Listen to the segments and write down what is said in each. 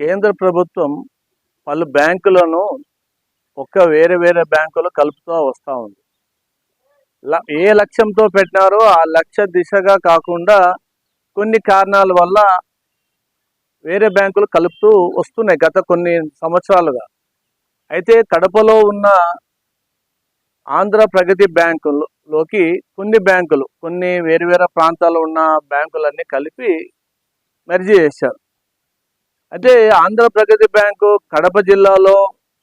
కేంద్ర ప్రభుత్వం పలు బ్యాంకులను ఒక్క వేరే వేరే బ్యాంకులో కలుపుతూ వస్తూ ఉంది. ఏ లక్ష్యంతో పెట్టినారో ఆ లక్ష్య దిశగా కాకుండా కొన్ని కారణాల వల్ల వేరే బ్యాంకులు కలుపుతూ వస్తున్నాయి గత కొన్ని సంవత్సరాలుగా. అయితే కడపలో ఉన్న ఆంధ్ర ప్రగతి బ్యాంకులోకి కొన్ని బ్యాంకులు కొన్ని వేరు వేరే ప్రాంతాల్లో ఉన్న బ్యాంకులన్నీ కలిపి మెర్జీ చేశారు. అయితే ఆంధ్ర ప్రగతి బ్యాంకు కడప జిల్లాలో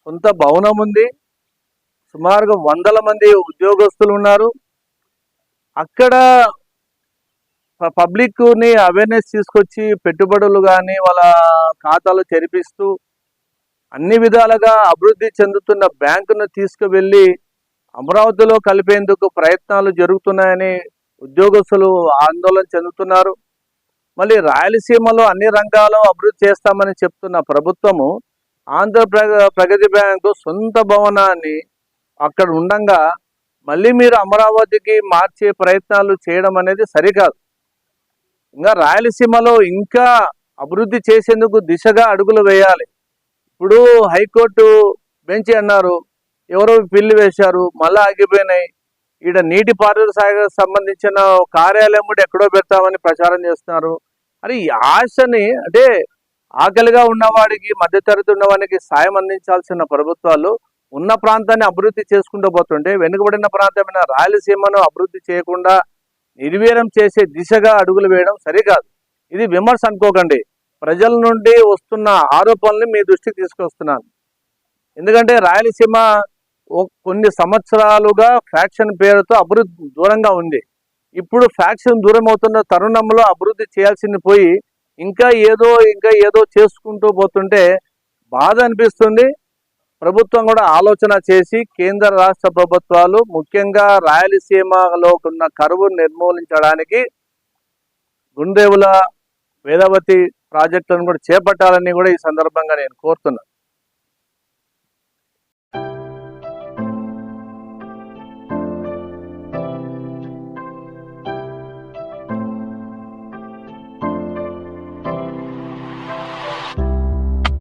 సొంత భవనం ఉంది. సుమారుగా వందల మంది ఉద్యోగస్తులు ఉన్నారు. అక్కడ పబ్లిక్ పబ్లిక్ని అవేర్నెస్ తీసుకొచ్చి పెట్టుబడులు కానీ వాళ్ళ ఖాతాలు తెరిపిస్తూ అన్ని విధాలుగా అభివృద్ధి చెందుతున్న బ్యాంకును తీసుకువెళ్ళి అమరావతిలో కలిపేందుకు ప్రయత్నాలు జరుగుతున్నాయని ఉద్యోగస్తులు ఆందోళన చెందుతున్నారు. మళ్ళీ రాయలసీమలో అన్ని రంగాల్లో అభివృద్ధి చేస్తామని చెప్తున్న ప్రభుత్వము ఆంధ్ర ప్రగతి బ్యాంకు సొంత భవనాన్ని అక్కడ ఉండంగా మళ్ళీ మీరు అమరావతికి మార్చే ప్రయత్నాలు చేయడం అనేది సరికాదు. ఇంకా రాయలసీమలో ఇంకా అభివృద్ధి చేసేందుకు దిశగా అడుగులు వేయాలి. ఇప్పుడు హైకోర్టు బెంచ్ అన్నారు ఎవరో పిల్లి వేశారు మళ్ళీ ఆగిపోయినాయి. ఈడ నీటి పారుదల శాఖకు సంబంధించిన కార్యాలయం కూడా ఎక్కడో పెడతామని ప్రచారం చేస్తున్నారు. అని ఈ ఆశని అంటే ఆకలిగా ఉన్నవాడికి మధ్యతరగతి ఉన్నవాడికి సాయం అందించాల్సిన ప్రభుత్వాలు ఉన్న ప్రాంతాన్ని అభివృద్ధి చేసుకుంటూ పోతుంటే వెనుకబడిన ప్రాంతమైన రాయలసీమను అభివృద్ధి చేయకుండా నిర్వీర్యం చేసే దిశగా అడుగులు వేయడం సరికాదు. ఇది విమర్శ అనుకోకండి. ప్రజల నుండి వస్తున్న ఆరోపణల్ని మీ దృష్టికి తీసుకొస్తున్నాను. ఎందుకంటే రాయలసీమ కొన్ని సంవత్సరాలుగా ఫ్యాక్షన్ పేరుతో అభివృద్ధి దూరంగా ఉంది. ఇప్పుడు ఫ్యాక్షన్ దూరం అవుతున్న తరుణంలో అభివృద్ధి చేయాల్సింది పోయి ఇంకా ఏదో ఇంకా ఏదో చేసుకుంటూ పోతుంటే బాధ అనిపిస్తుంది. ప్రభుత్వం కూడా ఆలోచన చేసి కేంద్ర రాష్ట్ర ప్రభుత్వాలు ముఖ్యంగా రాయలసీమలో ఉన్న కరువు నిర్మూలించడానికి గుండెవుల వేదవతి ప్రాజెక్టులను కూడా చేపట్టాలని కూడా ఈ సందర్భంగా నేను కోరుతున్నాను.